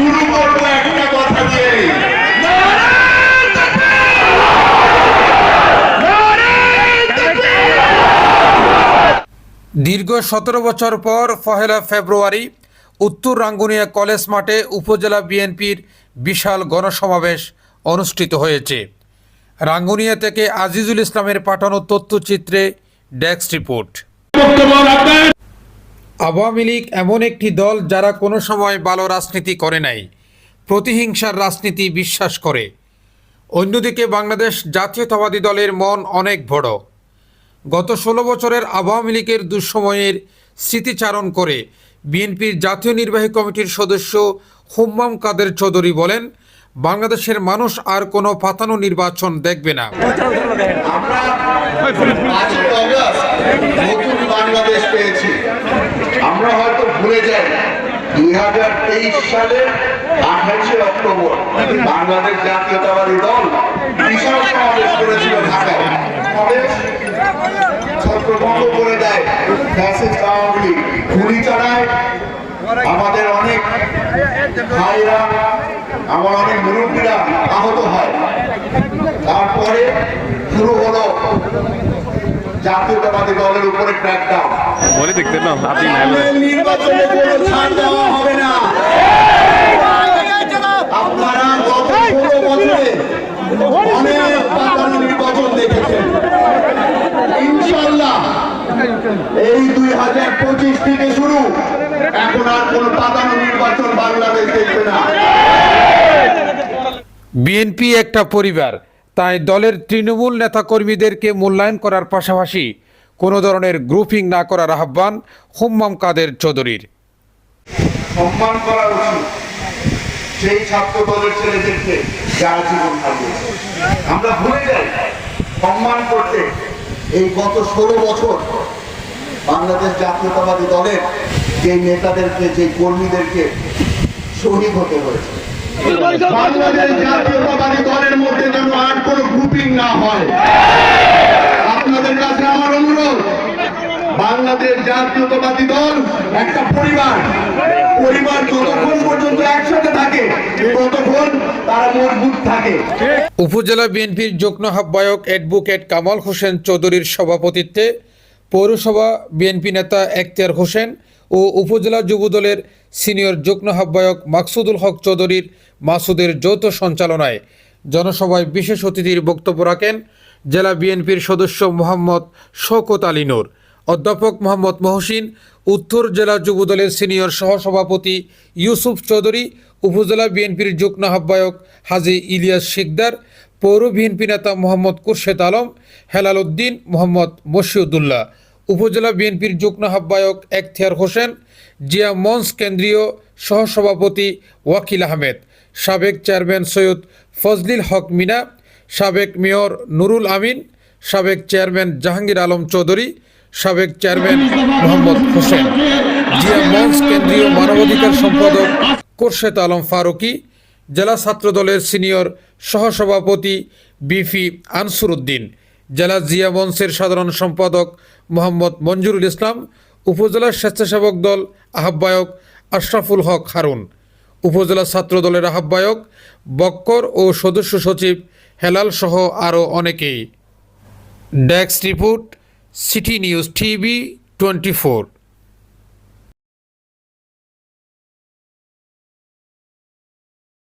শুরু করব একটা কথা দিয়ে দীর্ঘ সতেরো বছর পর পহেলা ফেব্রুয়ারি উত্তর রাঙ্গুনিয়া কলেজ মাঠে উপজেলা বিএনপির বিশাল গণসমাবেশ অনুষ্ঠিত হয়েছে। রাঙ্গুনিয়া থেকে আজিজুল ইসলামের পাঠানো তথ্যচিত্রে ডেস্ক রিপোর্ট। আওয়ামী লীগ এমন একটি দল যারা কোনো সময় ভালো রাজনীতি করে নাই, প্রতিহিংসার রাজনীতি বিশ্বাস করে। অন্যদিকে বাংলাদেশ জাতীয়তাবাদী দলের মন অনেক বড়। গত ষোলো বছরের আওয়ামী লীগের দুঃসময়ের স্মৃতিচারণ করে বিএনপির জাতীয় নির্বাহী কমিটির সদস্য হুম্মাম কাদের চৌধুরী বলেন, বাংলাদেশের মানুষ আর কোনো পাতানো নির্বাচন দেখবে না। নতুন বাংলাদেশ পেয়েছি। আমরা হয়তো ভুলে যাই, দুই হাজার তেইশ সালের আঠাশে অক্টোবর বাংলাদেশ জাতীয়তাবাদী দল বিশাল সমাবেশ করেছিল ঢাকায়। করে দেয় ফ্যাসিস্ট আওয়ামী আমাদের অনেক ভাইরা, আমার অনেক মুরব্বীরা আহত হয়। তারপরে শুরু হলো জাতীয়তাবাদী দলের উপরে ক্র্যাকডাউন বলে দেখতে না আপনি নির্বাচনে কোনো ছাড় দেওয়া হবে না। আপনারা গত ষোলো বছরে অনেক পাতানো নির্বাচন দেখেছেন। ইনশাল্লাহ এই দুই হাজার পঁচিশ থেকে শুরু এখন আর কোনো পাতানো নির্বাচন বাংলাদেশ দেখবে না। বিএনপি একটা পরিবার তাই দলের তৃণমূল নেতাকর্মীদেরকে মূল্যায়ন করার পাশাপাশি কোনো ধরনের গ্রুপিং না করার আহ্বান হুম্মাম কাদের চৌধুরীর। সম্মান করা উচিত সেই ছাত্র দলের ছেলেদেরকে যারা জীবন আমরা ভুলে যাই সম্মান করতে এই গত ষোলো বছর বাংলাদেশ জাতীয়তাবাদী দলের যে নেতাদেরকে, যে কর্মীদেরকে শহীদ হতে হয়েছে। বাংলাদেশ জাতীয়তাবাদী দলের মধ্যে যেন আর গ্রুপিং না হয়। আপনাদের কাছে আমার অনুরোধ, বাংলাদেশ জাতীয়তাবাদী দল, একটা পরিবার। উপজেলা বিএনপির যুগ্ম আহ্বায়ক অ্যাডভোকেট কামাল হোসেন চৌধুরীর সভাপতিত্বে পৌরসভা বিএনপি নেতা এখতিয়ার হোসেন ও উপজেলা যুবদলের সিনিয়র যুগ্ম আহ্বায়ক মাকসুদুল হক চৌধুরীর মাসুদের যৌথ সঞ্চালনায় জনসভায় বিশেষ অতিথির বক্তব্য রাখেন জেলা বিএনপির সদস্য মোহাম্মদ শওকত আলী নূর, অধ্যাপক মোহাম্মদ মহসিন, উত্তর জেলা যুবদলের সিনিয়র সহসভাপতি ইউসুফ চৌধুরী, উপজেলা বিএনপির যুগ্ম আহ্বায়ক হাজি ইলিয়াস শিকদার, পৌর বিএনপি নেতা মোহাম্মদ কুরশেদ আলম, হেলাল উদ্দিন মোহাম্মদ মশিউদ্দুল্লাহ উপজেলা বিএনপির যুগ্ম আহ্বায়ক একথিয়ার হোসেন, জিয়া মঞ্চ কেন্দ্রীয় সহসভাপতি ওয়াকিল আহমেদ, সাবেক চেয়ারম্যান সৈয়দ ফজলিল হক মিনা, সাবেক মেয়র নুরুল আমিন, সাবেক চেয়ারম্যান জাহাঙ্গীর আলম চৌধুরী, সাবেক চেয়ারম্যান মোহাম্মদ হোসেন, জিয়া মঞ্চ কেন্দ্রীয় মানবাধিকার সম্পাদক কোরশেদ আলম ফারুকি, জেলা ছাত্রদলের সিনিয়র সহসভাপতি বিফি আনসুর উদ্দিন জেলা জিয়া মঞ্চের সাধারণ সম্পাদক মোহাম্মদ মঞ্জুরুল ইসলাম, উপজেলা স্বেচ্ছাসেবক দল আহ্বায়ক আশরাফুল হক হারুন, উপজেলা ছাত্র দলের আহ্বায়ক, বক্কর ও সদস্য সচিব হেলাল সহ আরও অনেকেই। ডেক্স report, city news TV twenty four.